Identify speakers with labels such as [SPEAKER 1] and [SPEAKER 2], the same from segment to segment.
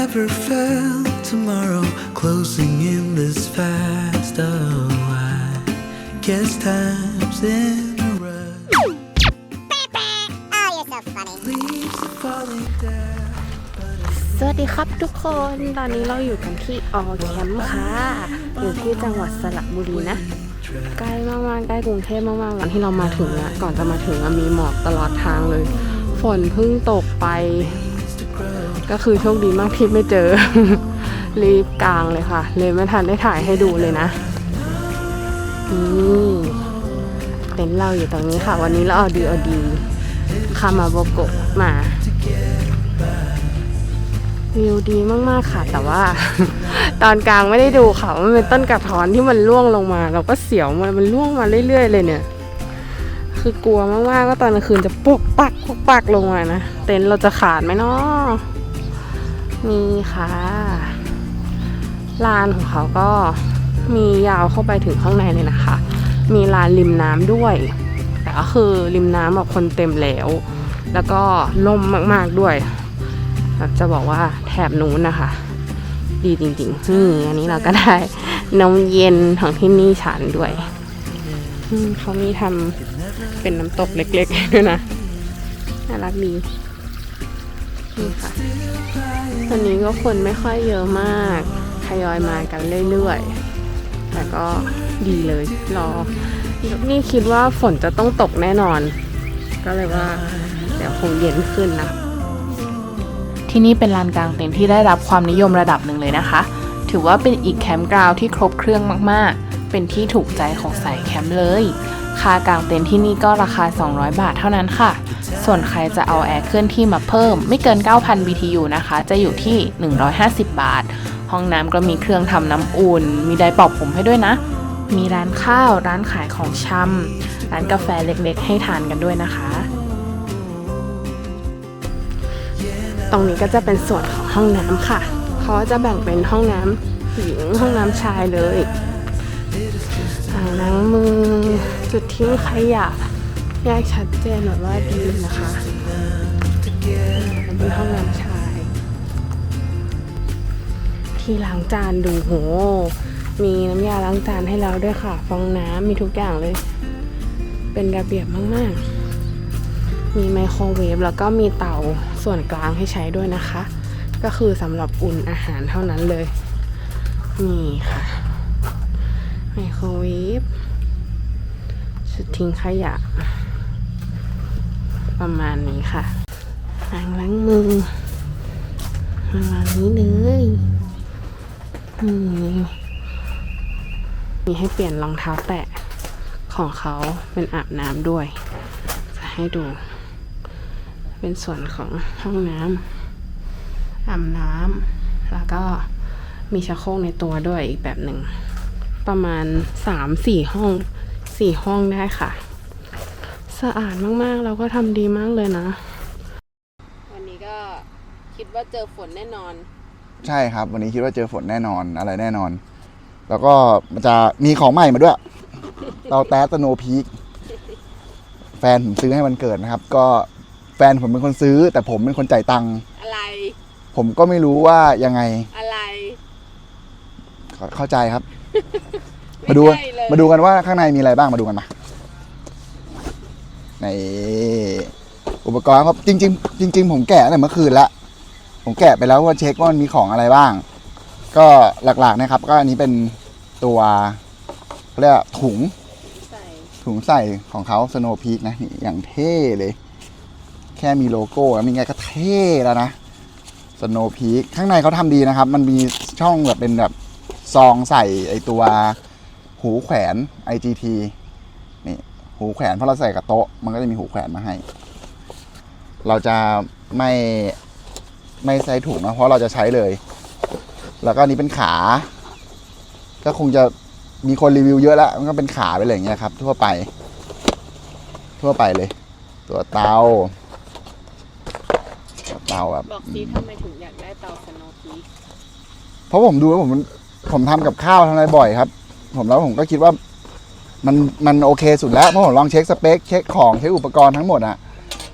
[SPEAKER 1] never felt tomorrow closing in this fast. Oh, I guess time's in a rush.
[SPEAKER 2] Oh, you're so funny.
[SPEAKER 1] Leaves are falling down.
[SPEAKER 3] สวัสดีครับทุกคน ตอนนี้เราอยู่กันที่ออแคมป์ค่ะ อยู่ที่จังหวัดสระบุรีนะ ใกล้มากๆ ใกล้กรุงเทพมากๆตอนที่เรามาถึงอะก่อนจะมาถึงอะมีหมอกตลอดทางเลย ฝนเพิ่งตกไป ก็คือโชคดีมากที่ไม่เจอ รีบกลางเลยค่ะ เลยไม่ทันได้ถ่ายให้ดูเลยนะนี่เต็นท์เราอยู่ตรงนี้ค่ะ วันนี้เราเอาดีเอาดีคามาโบโกะมาวิวดีมากๆค่ะ แต่ว่า ตอนกลางไม่ได้ดูค่ะ มันเป็นต้นกระท้อนที่มันร่วงลงมา เราก็เสียวมันมันร่วงมาเรื่อย ๆ เลยเนี่ย คือกลัวมากๆว่าตอนกลางคืนจะปุกปักปุกปักลงมานะ เต็นท์เราจะขาดไหมเนาะ นี่ค่ะลานของเขาก็มียาวเข้าไปถึงข้างในเลยนะคะ มีลานริมน้ำด้วย แต่ก็คือริมน้ำแบบคนเต็มแล้ว แล้วก็ล่มมากๆด้วย จะบอกว่าแถบนู้นนะคะ ดีจริงๆนี่อันนี้เราก็ได้นมเย็นของที่นี่ฉันด้วยอืมเขามีทำเป็นน้ำตกเล็กๆด้วยนะน่ารักดี นี่ค่ะวันนี้ก็คนไม่ค่อยเยอะมากทยอยมากันเรื่อยๆ แต่ก็ดีเลยรอ นี่คิดว่าฝนจะต้องตกแน่นอน ก็เลยว่าเดี๋ยวคงเย็นขึ้นนะ
[SPEAKER 4] ที่นี่เป็นลานกลางเต็นท์ที่ได้รับความนิยมระดับหนึ่งเลยนะคะ ถือว่าเป็นอีกแคมป์กราวที่ครบเครื่องมากๆ เป็นที่ถูกใจของสายแคมป์เลย ค่ากลางเต็นท์ที่นี่ก็ราคา 200 บาทเท่านั้นค่ะ ส่วนใครจะเอาแอร์เคลื่อนที่มาเพิ่ม ไม่เกิน 9,000 BTU นะคะ จะอยู่ที่ 150 บาท ห้องน้ำก็มีเครื่องทำน้ำอุ่น มีไดร์เป่าผมให้ด้วยนะ มีร้านข้าว ร้านขายของชำร้านกาแฟเล็กๆ ให้ทานกันด้วยนะคะ
[SPEAKER 3] ตรงนี้ก็จะเป็นส่วนของห้องน้ำค่ะ เขาจะแบ่งเป็นห้องน้ำหญิงห้องน้ำชายเลย อ่างล้างมือจุดทิ้งขยะแยกชัดเจนแบบว่าดีนะคะเป็นห้องน้ำชาย ที่ล้างจานดูโห มีน้ำยาล้างจานให้เราด้วยค่ะ ฟองน้ำมีทุกอย่างเลย เป็นระเบียบมาก ๆ มีไมโครเวฟแล้วก็มีเตาส่วนกลางให้ใช้ด้วยนะคะ ก็คือสำหรับอุ่นอาหารเท่านั้นเลย นี่ค่ะ ไมโครเวฟชุดทิ้งขยะ ประมาณนี้ค่ะอ่างล้างมือประมาณนี้เลยนี่มีให้เปลี่ยนรองเท้าแตะของเขาเป็นอาบน้ำด้วย จะให้ดู เป็นส่วนของห้องน้ำอาบน้ำแล้วก็มีชักโครกในตัวด้วยอีกแบบหนึ่ง ประมาณสามสี่ห้องสี่ห้องได้ค่ะ สะอาดมากๆ แล้วก็ทำดีมากเลยนะ วันนี้ก็คิดว่าเจอฝนแน่นอน
[SPEAKER 5] ใช่ครับ วันนี้คิดว่าเจอฝนแน่นอนอะไรแน่นอน แล้วก็มันจะมีของใหม่มาด้วย เตาแต๊สโนพีคแฟนผมซื้อให้มันเกิดนะครับ ก็แฟนผมเป็นคนซื้อ แต่ผมเป็นคนจ่ายตังค์
[SPEAKER 3] อะไร
[SPEAKER 5] ผมก็ไม่รู้ว่ายังไง
[SPEAKER 3] อะไร
[SPEAKER 5] เข้าเข้าใจครับ มาดู
[SPEAKER 3] ไใช่เลย
[SPEAKER 5] มาดูกันว่าข้างในมีอะไรบ้างมาดูกันมาในอุปกรณ์ครับจริง ๆ จริง ๆ ผมแกะตั้งแต่เมื่อคืนละผมแกะไปแล้วว่าเช็คว่ามันมีของอะไรบ้าง ก็หลักๆนะครับ ก็อันนี้เป็นตัวเขาเรียกว่าถุง
[SPEAKER 3] ใส่
[SPEAKER 5] ถุงใส่ของเขา Snow Peak นะนี่อย่างเท่เลย แค่มีโลโก้แล้วมีไงก็เท่แล้วนะ Snow Peak ข้างในเขาทำดีนะครับ มันมีช่องแบบเป็นแบบ ซองใส่ไอตัวหูแขวน IGT นี่หูแขวนเพราะเราใส่กับโต๊ะ มันก็จะมีหูแขวนมาให้ เราจะไม่ไม่ใส่ถุงนะเพราะเราจะใช้เลย แล้วก็อันนี้เป็นขา ก็คงจะมีคนรีวิวเยอะแล้ว มันก็เป็นขาไปเลยอย่างเงี้ยครับ ทั่วไป ทั่วไปเลย ตัวเตาตัวเตาแบบ
[SPEAKER 3] บอกซีทำไมถึงอยากได้เตาสโนว์พีค
[SPEAKER 5] เพราะผมดูแล้วผม ผมทำกับข้าวทำอะไรบ่อยครับ ผมแล้วผมก็คิดว่ามันมันโอเคสุดแล้วเพราะผมลองเช็คสเปคเช็คของเช็คอุปกรณ์ทั้งหมดอะ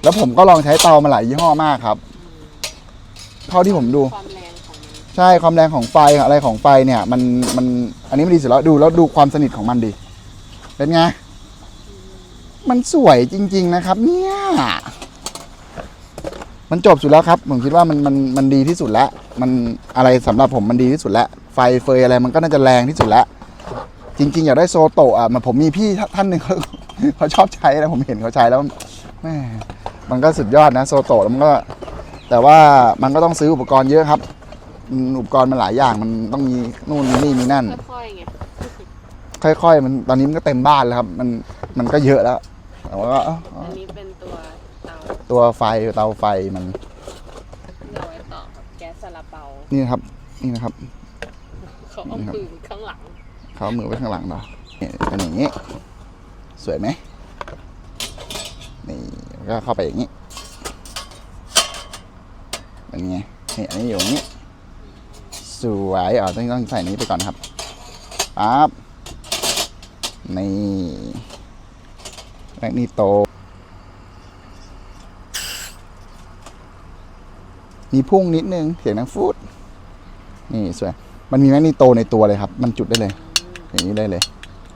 [SPEAKER 5] แล้วผมก็ลองใช้เตามาหลายยี่ห้อมากครับเท่าที่ผมดู
[SPEAKER 3] ความแรงของ
[SPEAKER 5] ใช่ความแรงของไฟอะไรของไฟเนี่ย มันมันอันนี้มันดีสุดแล้วดูแล้วดูความสนิทของมันดิเป็นไง มันสวยจริง ๆ นะครับ เนี่ย มันจบสุดแล้วครับ ผมคิดว่ามันมันมันดีที่สุดแล้ว มันอะไรสำหรับผมมันดีที่สุดแล้ว ไฟเฟยอะไรมันก็น่าจะแรงที่สุดแล้ว จริง ๆ อยากได้โซโตะอะมันผมมีพี่ท่านหนึ่งเขาเขาชอบใช้นะผมเห็นเขาใช้แล้วแม่มันก็สุดยอดนะโซโตะแล้วมันก็ แต่ว่ามันก็ต้องซื้ออุปกรณ์เยอะครับอืมอุปกรณ์มันหลายอย่างมันต้องมีนู่นมีนี่มีนั่น
[SPEAKER 3] ค่อยๆไง
[SPEAKER 5] ค่อยๆ มันตอนนี้มันก็เต็มบ้านแล้วครับ มันมันก็เยอะแล้วแต่ว่าก็เอ้า
[SPEAKER 3] อันนี้เป็นตัวเตา
[SPEAKER 5] ตัวไฟเตาไฟมัน
[SPEAKER 3] ที่เอาไว้ต่อกับแก๊สซาลาเปา
[SPEAKER 5] นี่นะครับ นี่นะครับ
[SPEAKER 3] เขาเอามือข้างหลัง
[SPEAKER 5] เขาเอามือไว้ข้างหลังเราเนี่ยเป็นอย่างนี้ สวยไหมนี่แล้วก็เข้าไปอย่างนี้เป็นไงนี่อันนี้อยู่อย่างนี้ สวยอ๋อต้องต้องใส่นี้ไปก่อนครับปั๊บนี่แมกนีโต มีพุ่งนิดนึงเสียงนังฟูดนี่สวย มันมีแมกนีโตในตัวเลยครับ มันจุดได้เลย อย่างนี้ได้เลย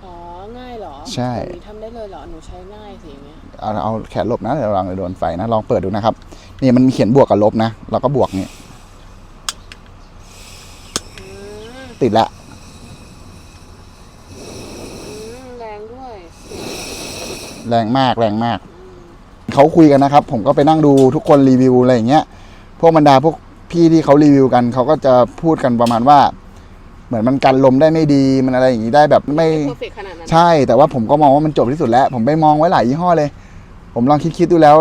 [SPEAKER 3] อ๋อ ง่ายเหรอ
[SPEAKER 5] ใช่
[SPEAKER 3] หนูทำได้เลยเหรอ หนูใช้ง่ายสิอย่างเงี้ย
[SPEAKER 5] เอาเอาแขนหลบนะเดี๋ยวระวังเลยโดนไฟนะ ลองเปิดดูนะครับ นี่มันมีเขียนบวกกับลบนะ เราก็บวกนี่
[SPEAKER 3] อืม
[SPEAKER 5] ติดละ
[SPEAKER 3] อืมแรงด้วย
[SPEAKER 5] แรงมากแรงมาก เขาคุยกันนะครับ ผมก็ไปนั่งดูทุกคนรีวิวอะไรอย่างเงี้ย พวกบรรดาพวก พี่ที่เขารีวิวกันเขาก็จะพูดกันประมาณว่า เหมือนมันกันลมได้ไม่ดีมันอะไรอย่างงี้ได้แบบไม่
[SPEAKER 3] เพอร์เฟกขนาดนั้น
[SPEAKER 5] ใช่แต่ว่าผมก็มองว่ามันจบที่สุดแล้ว ผมไปมองไว้หลายยี่ห้อเลย ผมลองคิดๆดูแล้ว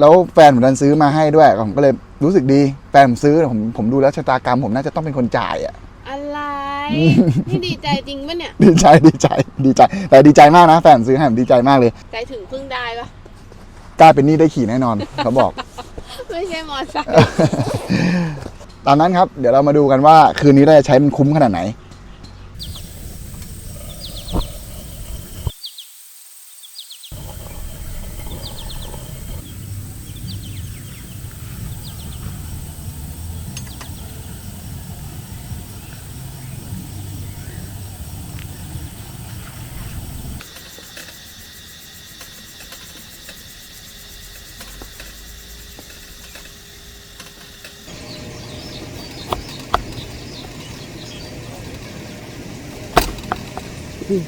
[SPEAKER 5] แล้วแฟนผมดันซื้อมาให้ด้วย ผมก็เลยรู้สึกดีแฟนผมซื้อผมผมดูแล้วชะตากรรมผมน่าจะต้องเป็นคนจ่ายอะ
[SPEAKER 3] อะไร นี่ดีใจจริงปะเนี่ย
[SPEAKER 5] ดีใจดีใจดีใจ แต่ดีใจมากนะ แฟนผมซื้อให้ผมดีใจมากเลย
[SPEAKER 3] ใจถึงพึ่งได้ปะ
[SPEAKER 5] กล้าเป็นหนี้ได้ขี่แน่นอนเขาบอก
[SPEAKER 3] ไม่ใช่มอไซค์
[SPEAKER 5] ตามนั้นครับ เดี๋ยวเรามาดูกันว่าคืนนี้เราจะใช้มันคุ้มขนาดไหน ไม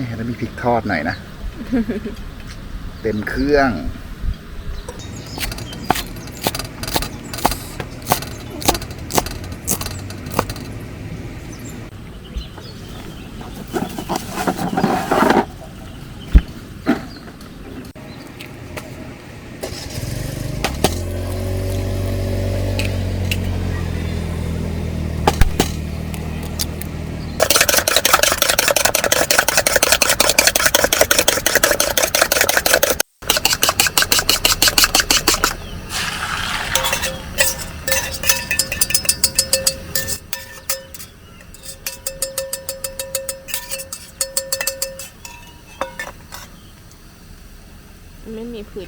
[SPEAKER 5] ่เห็นแล้วมีพริกทอดหน่อยนะ เต็มเครื่อง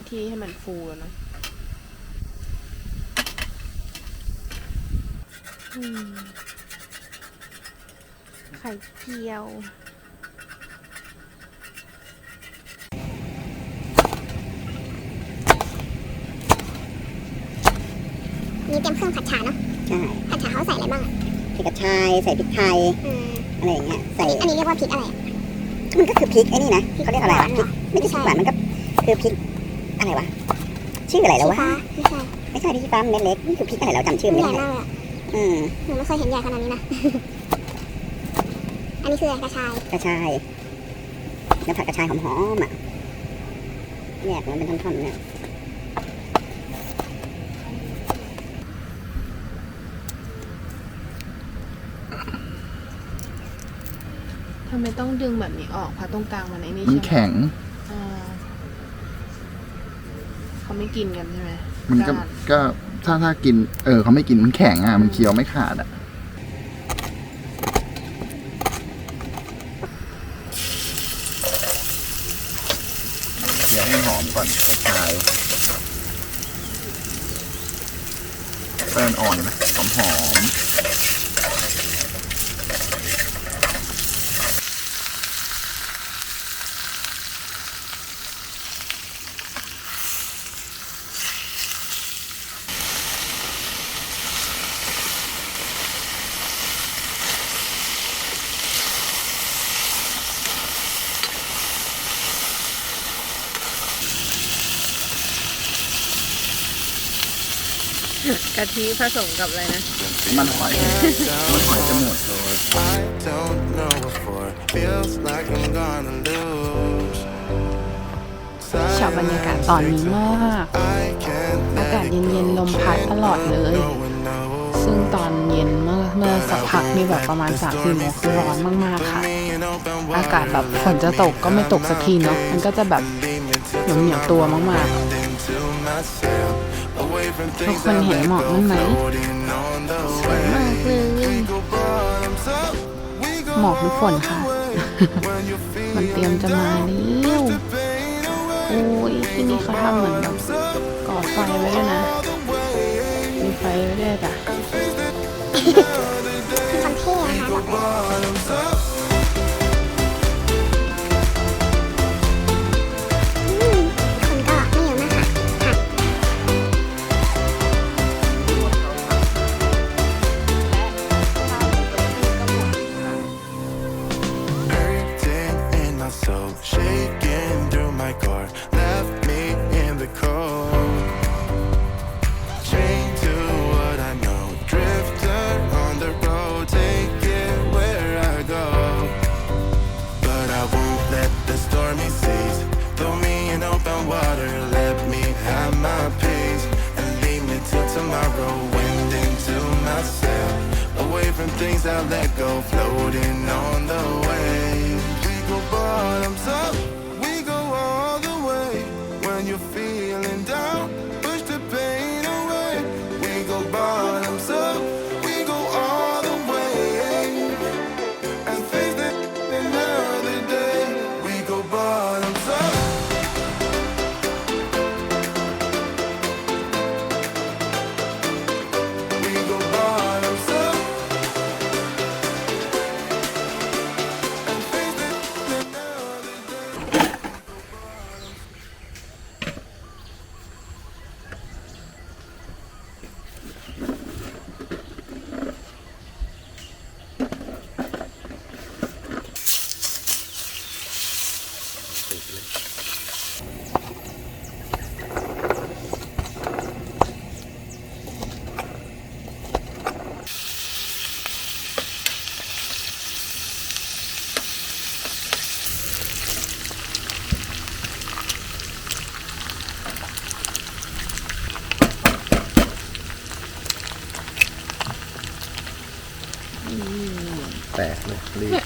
[SPEAKER 3] ที่ให้มันฟูแล้วนะอืมไข่เจียว
[SPEAKER 2] นี่เตรียมเครื่องผัดฉาเนาะ
[SPEAKER 6] ใช่
[SPEAKER 2] ผัดฉาเขาใส่อะไรบ้างอะ
[SPEAKER 6] พริกกระชายใส่พริกไทย
[SPEAKER 2] อืม
[SPEAKER 6] อะไรอย่างเงี้ยใส่
[SPEAKER 2] อันนี้เรียกว่าพริกอะไรอะ
[SPEAKER 6] มันก็คือพริกไอ้นี่นะเขาเรียกอะไรวะพริกไม่ใช่พริกหวานมันก็คือพริก อะไรวะ ชื่ออะไรแล้ววะ
[SPEAKER 2] ฟ้าไม่ใช่
[SPEAKER 6] ไม่ใช่พริกชี้ฟ้าเม็ดเล็กนี่คือพริกอะไรเราจำชื่อ
[SPEAKER 2] ไม่
[SPEAKER 6] ไม่
[SPEAKER 2] ใหญ่
[SPEAKER 6] ได้
[SPEAKER 2] มากเลยอะ
[SPEAKER 6] อืม
[SPEAKER 2] หนูไม่เคยเห็นใหญ่ขนาดนี้นะ อันนี้คืออะไรกระชาย
[SPEAKER 6] กระชายแล้วผัดกระชายหอมๆอะแยกมันเป็นท่อนๆเนี่ย
[SPEAKER 3] ทำ
[SPEAKER 4] ไมต้องดึงแบบนี้ออกเพราะตรงกลางมันไอ้นี่
[SPEAKER 5] มัน
[SPEAKER 4] ใช่ไหม
[SPEAKER 5] แข็ง
[SPEAKER 4] อ่าเขา ไม่กินกันใช่ไหม
[SPEAKER 5] มันก็าก็ถ้าถ้ากิน เออเขาไม่กินมันแข็งอะ มันเคี้ยวไม่ขาดอะเดี๋ยวให้หอมก่อนชายแป้งอ่อนนะหอมหอม
[SPEAKER 3] กะทิผสมกับอะไรนะ
[SPEAKER 5] มันหอยมันหอยจะหมด
[SPEAKER 1] I don't know what for. Feels like I'm gonna lose.
[SPEAKER 4] ชอบบรรยากาศตอนนี้มาก
[SPEAKER 1] I can't
[SPEAKER 4] อากาศเย็นๆ ลมพัดตลอดเลย
[SPEAKER 1] no one knows.
[SPEAKER 4] ซึ่งตอนเย็นเมื่อเมื่อสักพักนี่แบบประมาณ3 4โมงคือร้อนมากๆค่ะ
[SPEAKER 1] Me and open
[SPEAKER 4] อากาศแบบฝนจะตกก็ไม่ตกสักทีเนาะ มันก็จะแบบเหนียวเหนียวๆตัวมาก
[SPEAKER 1] into myself. Away from
[SPEAKER 4] ๆ ทุก
[SPEAKER 1] things
[SPEAKER 4] คนเห็นหมอกนั่นไหม
[SPEAKER 1] floating on the
[SPEAKER 3] สวยมากเลย
[SPEAKER 1] go bottoms up. We go
[SPEAKER 4] หมอกหรือฝนค่ะ
[SPEAKER 1] when you feel
[SPEAKER 4] มันเตรียมจะมาแล้วโอ้ยที่นี่เขาทำเหมือนแบบก่อไฟไว้ด้วยนะ มีไฟไว้ด้วยจ้ะ
[SPEAKER 1] things I let go, floating on
[SPEAKER 5] แตกเลยรีบ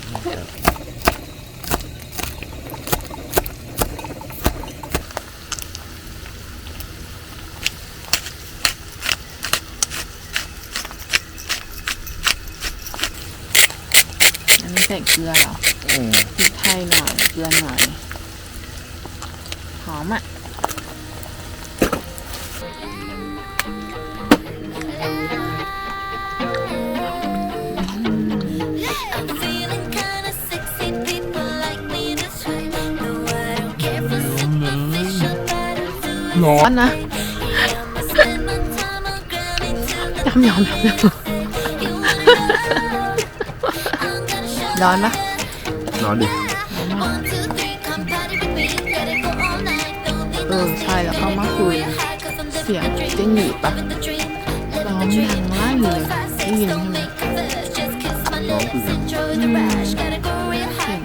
[SPEAKER 4] อันนี้ใส่เกลือเหรอพริกไทยหน่อย เกลือหน่อย หอมอะ ร้อนนะ
[SPEAKER 7] I'ma spend my time on Grammy till the
[SPEAKER 4] ยำยำยำ
[SPEAKER 7] you wanna know. I'm gonna show
[SPEAKER 4] ร้อนปะ
[SPEAKER 5] ร้อนดิ
[SPEAKER 7] one, two, three, come party with me. Let it go all night. Don't be
[SPEAKER 4] เออใช่แล้วก็มาคุย
[SPEAKER 7] high 'cause I'm
[SPEAKER 4] เสียง
[SPEAKER 7] living the
[SPEAKER 4] เจ๊
[SPEAKER 7] dream.
[SPEAKER 4] หนีบปะ
[SPEAKER 7] Living the dream.
[SPEAKER 4] ร้อง
[SPEAKER 7] Living the
[SPEAKER 4] ดัง
[SPEAKER 7] dream.
[SPEAKER 4] ลั่นเลย
[SPEAKER 7] Five,
[SPEAKER 4] ได้
[SPEAKER 7] six,
[SPEAKER 4] ยิน
[SPEAKER 7] don't
[SPEAKER 4] ใช่ไหม
[SPEAKER 7] make a fuss. Just kiss my lips. Enjoy the rush. Gotta go real high